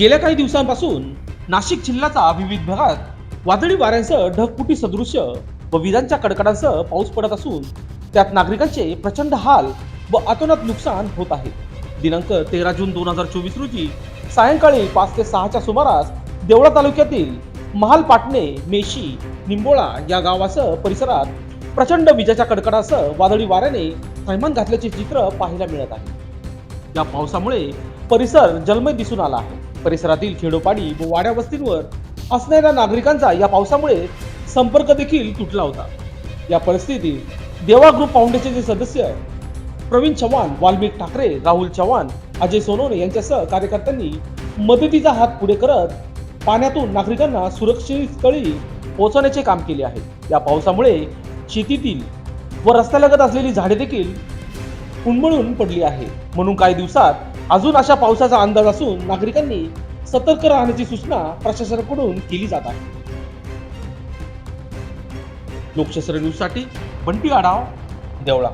गेल्या काही दिवसांपासून नाशिक जिल्ह्याचा विविध भागात वादळी वाऱ्यांसह ढगपुटी सदृश्य व विजांच्या कडकडांसह पाऊस पडत असून त्यात नागरिकांचे प्रचंड हाल व अतोनात नुकसान होत आहे. दिनांक तेरा जून दोन हजार चोवीस रोजी सायंकाळी पाच ते सहाच्या सुमारास देवळा तालुक्यातील महाल पाटणे मेशी निंबोळा या गावासह परिसरात प्रचंड विजेच्या कडकडासह वादळी वाऱ्याने थैमान घातल्याचे चित्र पाहायला मिळत आहे. या पावसामुळे परिसर जलमय दिसून आला आहे. परिसरातील खेडोपाडी व वाड्या वस्तींवर असणाऱ्या नागरिकांचा या पावसामुळे संपर्क देखील तुटला होता. या परिस्थितीत देवा ग्रुप फाउंडेशनचे सदस्य प्रवीण चव्हाण वाल्मिक ठाकरे राहुल चव्हाण अजय सोनवणे यांच्यासह कार्यकर्त्यांनी मदतीचा हात पुढे करत पाण्यातून नागरिकांना सुरक्षित स्थळी पोहोचवण्याचे काम केले आहे. या पावसामुळे शेतीतील व रस्त्यालगत असलेली झाडे देखील उन्मळून पडली आहे. म्हणून काही दिवसात अजून अशा पावसाचा अंदाज असून नागरिकांनी सतर्क राहण्याची सूचना प्रशासनाकडून केली जात आहे. लोकशास्त्र न्यूजसाठी बंटी आढाव देवळा.